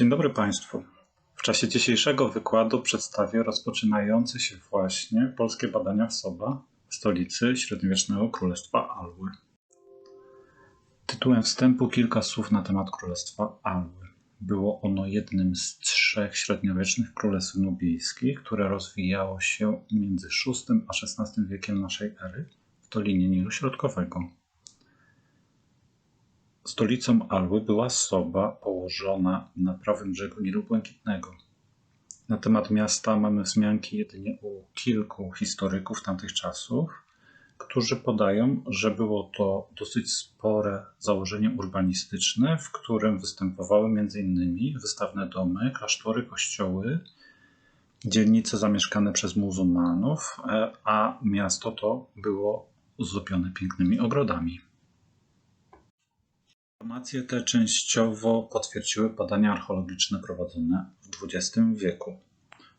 Dzień dobry Państwu. W czasie dzisiejszego wykładu przedstawię rozpoczynające się właśnie polskie badania w Soba, stolicy średniowiecznego Królestwa Alły. Tytułem wstępu kilka słów na temat Królestwa Alły. Było ono jednym z trzech średniowiecznych królestw nubijskich, które rozwijało się między VI a XVI wiekiem naszej ery w Dolinie Nilu Środkowego. Stolicą Alły była Soba położona na prawym brzegu Nilu Błękitnego. Na temat miasta mamy wzmianki jedynie u kilku historyków tamtych czasów, którzy podają, że było to dosyć spore założenie urbanistyczne, w którym występowały m.in. wystawne domy, klasztory, kościoły, dzielnice zamieszkane przez muzułmanów, e, a miasto to było zdobione pięknymi ogrodami. Informacje te częściowo potwierdziły badania archeologiczne prowadzone w XX wieku.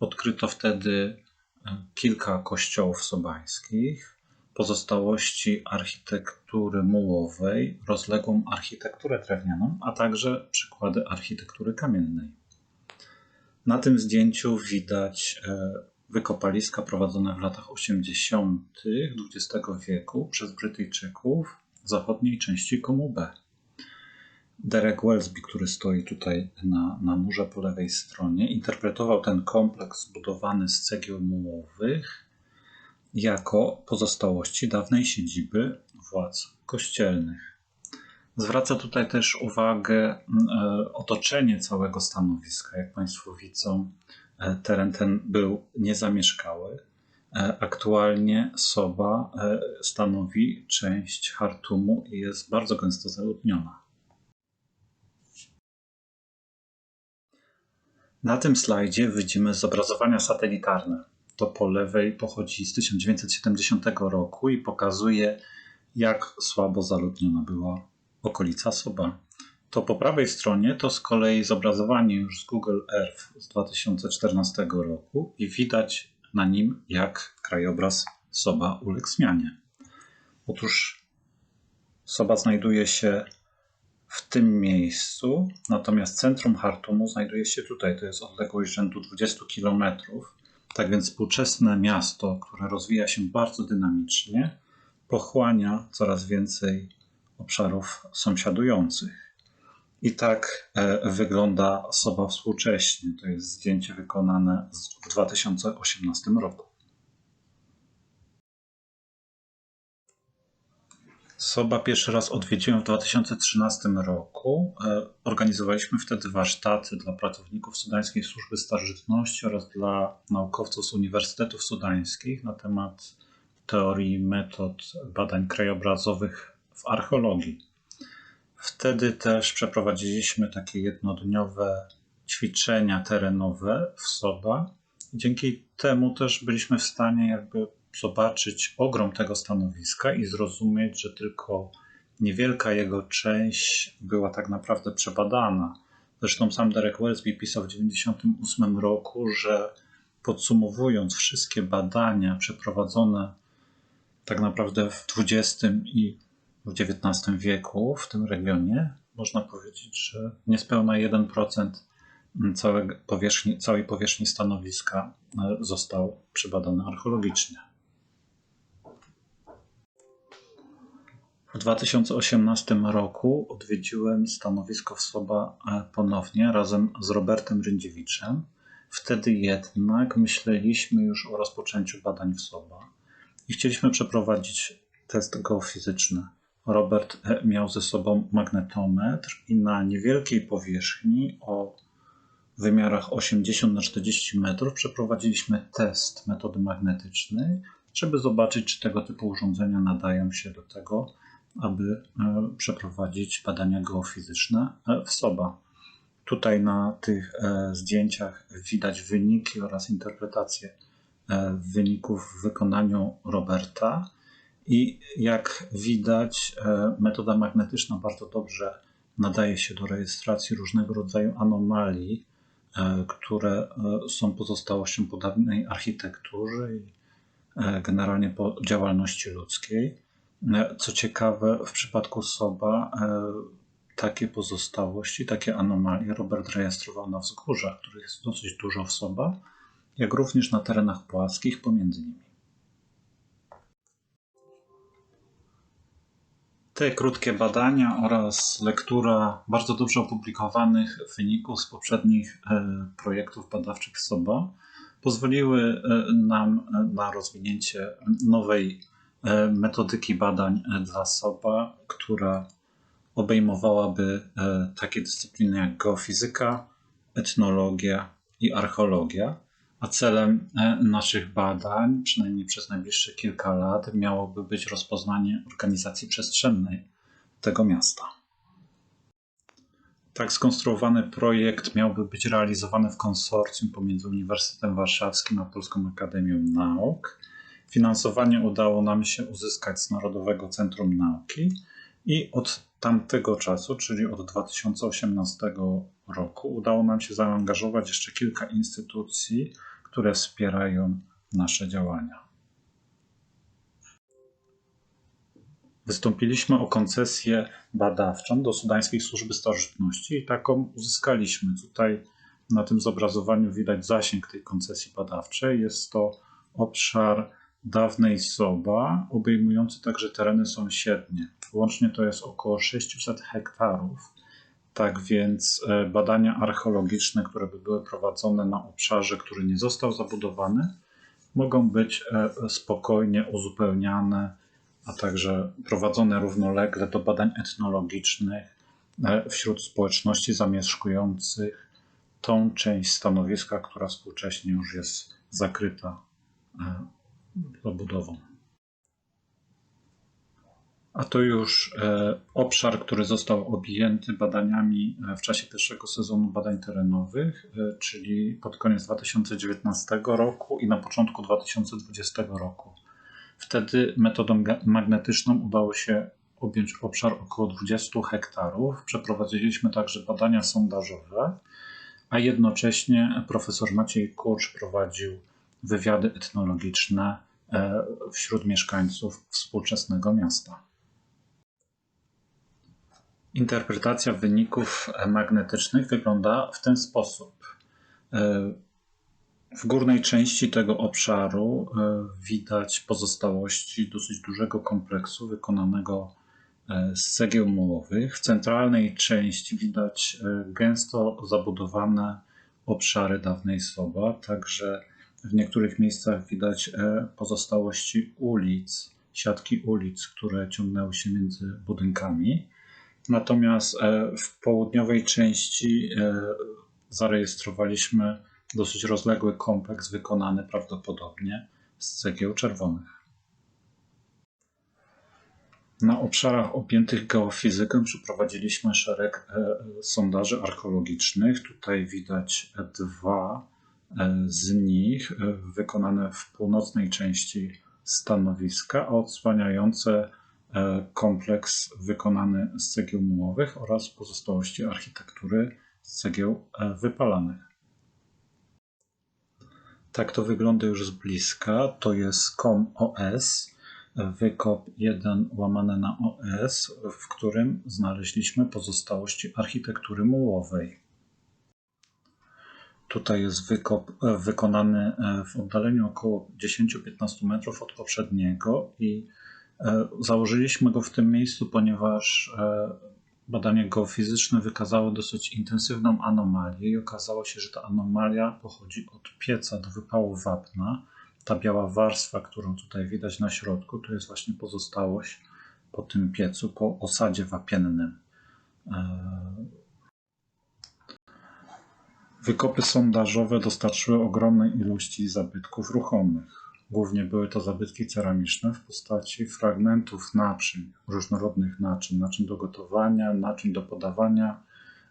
Odkryto wtedy e, kilka kościołów sobańskich, pozostałości architektury mułowej, rozległą architekturę drewnianą, a także przykłady architektury kamiennej. Na tym zdjęciu widać e, wykopaliska prowadzone w latach 80. XX wieku przez Brytyjczyków w zachodniej części Komu B. Derek Welsby, który stoi tutaj na, na murze po lewej stronie, interpretował ten kompleks zbudowany z cegieł mułowych jako pozostałości dawnej siedziby władz kościelnych. Zwraca tutaj też uwagę e, otoczenie całego stanowiska. Jak Państwo widzą, e, teren ten był niezamieszkały. E, aktualnie Soba stanowi część Hartumu i jest bardzo gęsto zaludniona. Na tym slajdzie widzimy zobrazowania satelitarne. To po lewej pochodzi z 1970 roku i pokazuje, jak słabo zaludniona była okolica Soba. To po prawej stronie to z kolei zobrazowanie już z Google Earth z 2014 roku i widać na nim, jak krajobraz Soba uległ zmianie. Otóż Soba znajduje się w tym miejscu, natomiast centrum Hartumu znajduje się tutaj. To jest odległość rzędu 20 km. Tak więc współczesne miasto, które rozwija się bardzo dynamicznie, pochłania coraz więcej obszarów sąsiadujących. I tak e, wygląda Soba współcześnie. To jest zdjęcie wykonane w 2018 roku. Soba pierwszy raz odwiedziłem w 2013 roku. E, organizowaliśmy wtedy warsztaty dla pracowników Sudańskiej Służby Starożytności oraz dla naukowców z uniwersytetów sudańskich na temat teorii metod badań krajobrazowych w archeologii. Wtedy też przeprowadziliśmy takie jednodniowe ćwiczenia terenowe w Soba. Dzięki temu też byliśmy w stanie jakby zobaczyć ogrom tego stanowiska i zrozumieć, że tylko niewielka jego część była tak naprawdę przebadana. Zresztą sam Derek Welsby pisał w 1998 roku, że podsumowując wszystkie badania przeprowadzone tak naprawdę w XX i w XIX wieku w tym regionie, można powiedzieć, że niespełna 1% całej powierzchni, całej powierzchni stanowiska e, został przebadany archeologicznie. W 2018 roku odwiedziłem stanowisko w Soba e, ponownie razem z Robertem Ryndziewiczem. Wtedy jednak myśleliśmy już o rozpoczęciu badań w Soba i chcieliśmy przeprowadzić test geofizyczny. Robert e, miał ze sobą magnetometr i na niewielkiej powierzchni o wymiarach 80 na 40 metrów przeprowadziliśmy test metody magnetycznej, żeby zobaczyć, czy tego typu urządzenia nadają się do tego, aby e, przeprowadzić badania geofizyczne e, w SOBA. Tutaj na tych e, zdjęciach widać wyniki oraz interpretacje wyników w wykonaniu Roberta. I jak widać, metoda magnetyczna bardzo dobrze nadaje się do rejestracji różnego rodzaju anomalii, które są pozostałością po dawnej architekturze i generalnie po działalności ludzkiej. Co ciekawe, w przypadku Soba e, takie pozostałości, takie anomalie Robert rejestrował na wzgórzach, których jest dosyć dużo w Soba, jak również na terenach płaskich pomiędzy nimi. Te krótkie badania oraz lektura bardzo dobrze opublikowanych wyników z poprzednich e, projektów badawczych SOBA pozwoliły e, nam na rozwinięcie nowej metodyki badań dla SOBA, która obejmowałaby takie dyscypliny jak geofizyka, etnologia i archeologia. A celem naszych badań, przynajmniej przez najbliższe kilka lat, miałoby być rozpoznanie organizacji przestrzennej tego miasta. Tak skonstruowany projekt miałby być realizowany w konsorcjum pomiędzy Uniwersytetem Warszawskim a Polską Akademią Nauk. Finansowanie udało nam się uzyskać z Narodowego Centrum Nauki i od tamtego czasu, czyli od 2018 roku, udało nam się zaangażować jeszcze kilka instytucji, które wspierają nasze działania. Wystąpiliśmy o koncesję badawczą do Sudańskiej Służby Starożytności i taką uzyskaliśmy. Tutaj na tym zobrazowaniu widać zasięg tej koncesji badawczej. Jest to obszar dawnej Soba, obejmujący także tereny sąsiednie. Łącznie to jest około 600 hektarów. Tak więc e, badania archeologiczne, które by były prowadzone na obszarze, który nie został zabudowany, mogą być e, spokojnie uzupełniane a także prowadzone równolegle do badań etnologicznych e, wśród społeczności zamieszkujących tą część stanowiska, która współcześnie już jest zakryta zabudową. A to już e, obszar, który został objęty badaniami w czasie pierwszego sezonu badań terenowych, czyli pod koniec 2019 roku i na początku 2020 roku. Wtedy metodą magnetyczną udało się objąć obszar około 20 hektarów. Przeprowadziliśmy także badania sondażowe, a jednocześnie profesor Maciej Kurcz prowadził wywiady etnologiczne e, wśród mieszkańców współczesnego miasta. Interpretacja wyników magnetycznych wygląda w ten sposób. E, w górnej części tego obszaru e, widać pozostałości dosyć dużego kompleksu wykonanego e, z cegieł mułowych. W centralnej części widać e, gęsto zabudowane obszary dawnej Soba, także w niektórych miejscach widać pozostałości ulic, siatki ulic, które ciągnęły się między budynkami. Natomiast w południowej części zarejestrowaliśmy dosyć rozległy kompleks wykonany prawdopodobnie z cegieł czerwonych. Na obszarach objętych geofizyką przeprowadziliśmy szereg e, sondaży archeologicznych. Tutaj widać dwa e, z nich e, wykonane w północnej części stanowiska, odsłaniające kompleks wykonany z cegieł mułowych oraz pozostałości architektury z cegieł wypalanych. Tak to wygląda już z bliska. To jest COM OS, wykop 1 łamane na OS, w którym znaleźliśmy pozostałości architektury mułowej. Tutaj jest wykop e, wykonany e, w oddaleniu około 10-15 metrów od poprzedniego i e, założyliśmy go w tym miejscu, ponieważ Badania geofizyczne wykazały dosyć intensywną anomalię i okazało się, że ta anomalia pochodzi od pieca do wypału wapna. Ta biała warstwa, którą tutaj widać na środku, to jest właśnie pozostałość po tym piecu, po osadzie wapiennym. Wykopy sondażowe dostarczyły ogromnej ilości zabytków ruchomych. Głównie były to zabytki ceramiczne w postaci fragmentów naczyń, różnorodnych naczyń, naczyń do gotowania, naczyń do podawania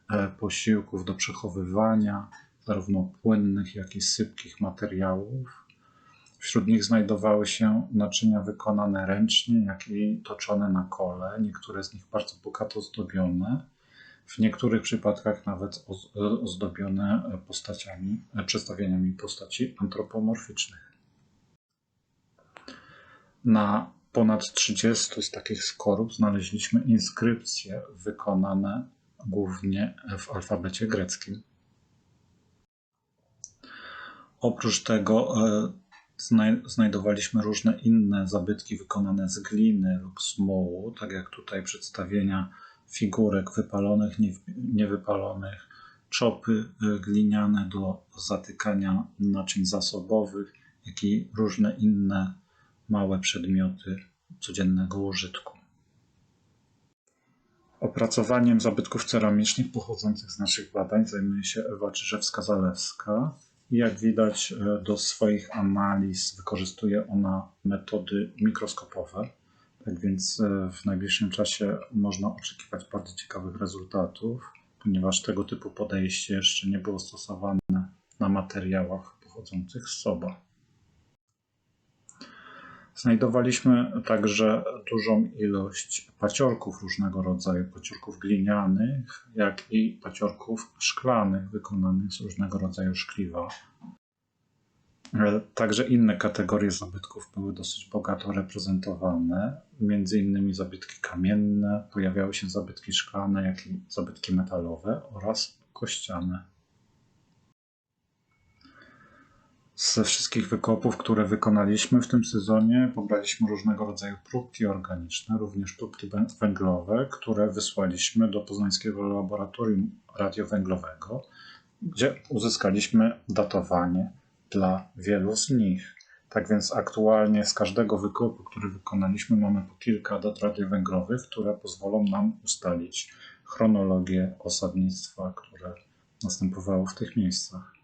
e, posiłków, do przechowywania zarówno płynnych, jak i sypkich materiałów. Wśród nich znajdowały się naczynia wykonane ręcznie, jak i toczone na kole, niektóre z nich bardzo bogato zdobione, w niektórych przypadkach nawet ozdobione postaciami, e, przedstawieniami postaci antropomorficznych. Na ponad 30 z takich skorup znaleźliśmy inskrypcje wykonane głównie w alfabecie greckim. Oprócz tego e, znajdowaliśmy różne inne zabytki wykonane z gliny lub z mułu, tak jak tutaj przedstawienia figurek wypalonych, niewypalonych, czopy e, gliniane do zatykania naczyń zasobowych, jak i różne inne małe przedmioty codziennego użytku. Opracowaniem zabytków ceramicznych pochodzących z naszych badań zajmuje się Ewa Czyżewska-Zalewska. Jak widać, e, do swoich analiz wykorzystuje ona metody mikroskopowe. Tak więc e, w najbliższym czasie można oczekiwać bardzo ciekawych rezultatów, ponieważ tego typu podejście jeszcze nie było stosowane na materiałach pochodzących z SOBA. Znajdowaliśmy także dużą ilość paciorków różnego rodzaju, paciorków glinianych, jak i paciorków szklanych wykonanych z różnego rodzaju szkliwa. E, także inne kategorie zabytków były dosyć bogato reprezentowane, między innymi zabytki kamienne, pojawiały się zabytki szklane, jak i zabytki metalowe oraz kościane. Ze wszystkich wykopów, które wykonaliśmy w tym sezonie, pobraliśmy różnego rodzaju próbki organiczne, również próbki węglowe, które wysłaliśmy do Poznańskiego Laboratorium Radiowęglowego, gdzie uzyskaliśmy datowanie dla wielu z nich. Tak więc aktualnie z każdego wykopu, który wykonaliśmy, mamy po kilka dat radiowęglowych, które pozwolą nam ustalić chronologię osadnictwa, które następowało w tych miejscach.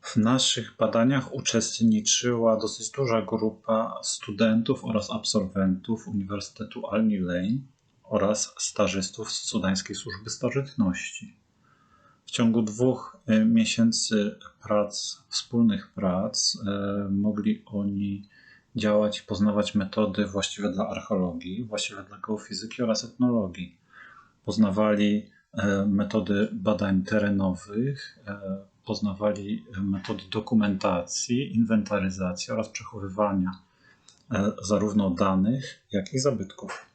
W naszych badaniach uczestniczyła dosyć duża grupa studentów oraz absolwentów Uniwersytetu Al-Nilejn oraz stażystów z Sudańskiej Służby Starożytności. W ciągu dwóch e, miesięcy prac, wspólnych prac, e, mogli oni działać i poznawać metody właściwe dla archeologii, właściwe dla geofizyki oraz etnologii. Poznawali e, metody badań terenowych, poznawali metody dokumentacji, inwentaryzacji oraz przechowywania zarówno danych, jak i zabytków.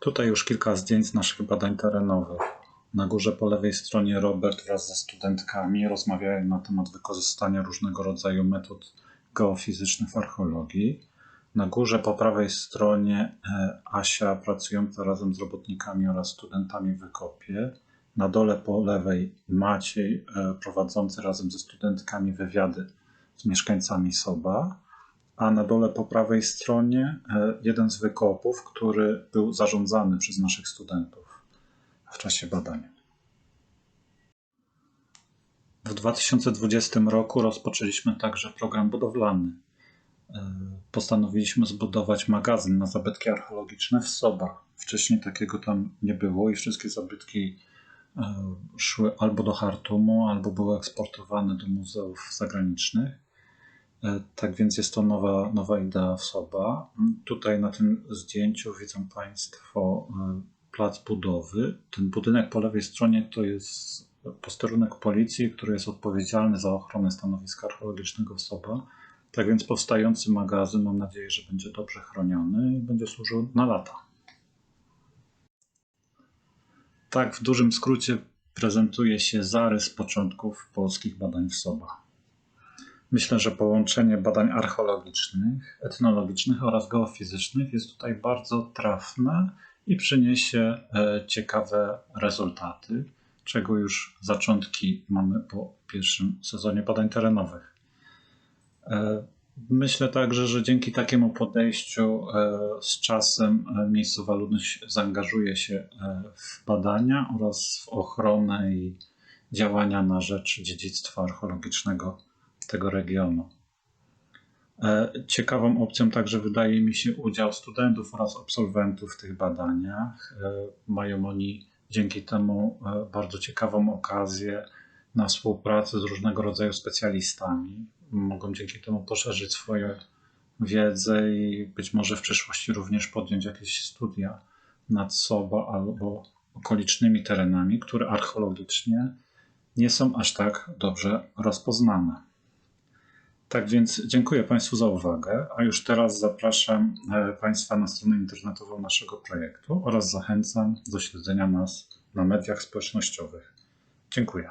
Tutaj już kilka zdjęć z naszych badań terenowych. Na górze po lewej stronie Robert wraz ze studentkami rozmawiają na temat wykorzystania różnego rodzaju metod geofizycznych w archeologii. Na górze po prawej stronie e, Asia pracująca razem z robotnikami oraz studentami w wykopie. Na dole po lewej Maciej e, prowadzący razem ze studentkami wywiady z mieszkańcami Soba, a na dole po prawej stronie e, jeden z wykopów, który był zarządzany przez naszych studentów w czasie badania. W 2020 roku rozpoczęliśmy także program budowlany. E, postanowiliśmy zbudować magazyn na zabytki archeologiczne w Sobach. Wcześniej takiego tam nie było i wszystkie zabytki E, szły albo do Hartumu, albo były eksportowane do muzeów zagranicznych. E, tak więc jest to nowa, nowa idea w Soba. Tutaj na tym zdjęciu widzą Państwo plac budowy. Ten budynek po lewej stronie to jest posterunek policji, który jest odpowiedzialny za ochronę stanowiska archeologicznego w Soba. Tak więc powstający magazyn mam nadzieję, że będzie dobrze chroniony i będzie służył na lata. Tak w dużym skrócie prezentuje się zarys początków polskich badań w SOBA. Myślę, że połączenie badań archeologicznych, etnologicznych oraz geofizycznych jest tutaj bardzo trafne i przyniesie e, ciekawe rezultaty, czego już zaczątki mamy po pierwszym sezonie badań terenowych. E, Myślę także, że dzięki takiemu podejściu e, z czasem miejscowa ludność zaangażuje się w badania oraz w ochronę i działania na rzecz dziedzictwa archeologicznego tego regionu. Ciekawą opcją także wydaje mi się udział studentów oraz absolwentów w tych badaniach. Mają oni dzięki temu bardzo ciekawą okazję na współpracę z różnego rodzaju specjalistami, mogą dzięki temu poszerzyć swoją wiedzę i być może w przyszłości również podjąć jakieś studia nad sobą albo okolicznymi terenami, które archeologicznie nie są aż tak dobrze rozpoznane. Tak więc dziękuję Państwu za uwagę, a już teraz zapraszam e, Państwa na stronę internetową naszego projektu oraz zachęcam do śledzenia nas na mediach społecznościowych. Dziękuję.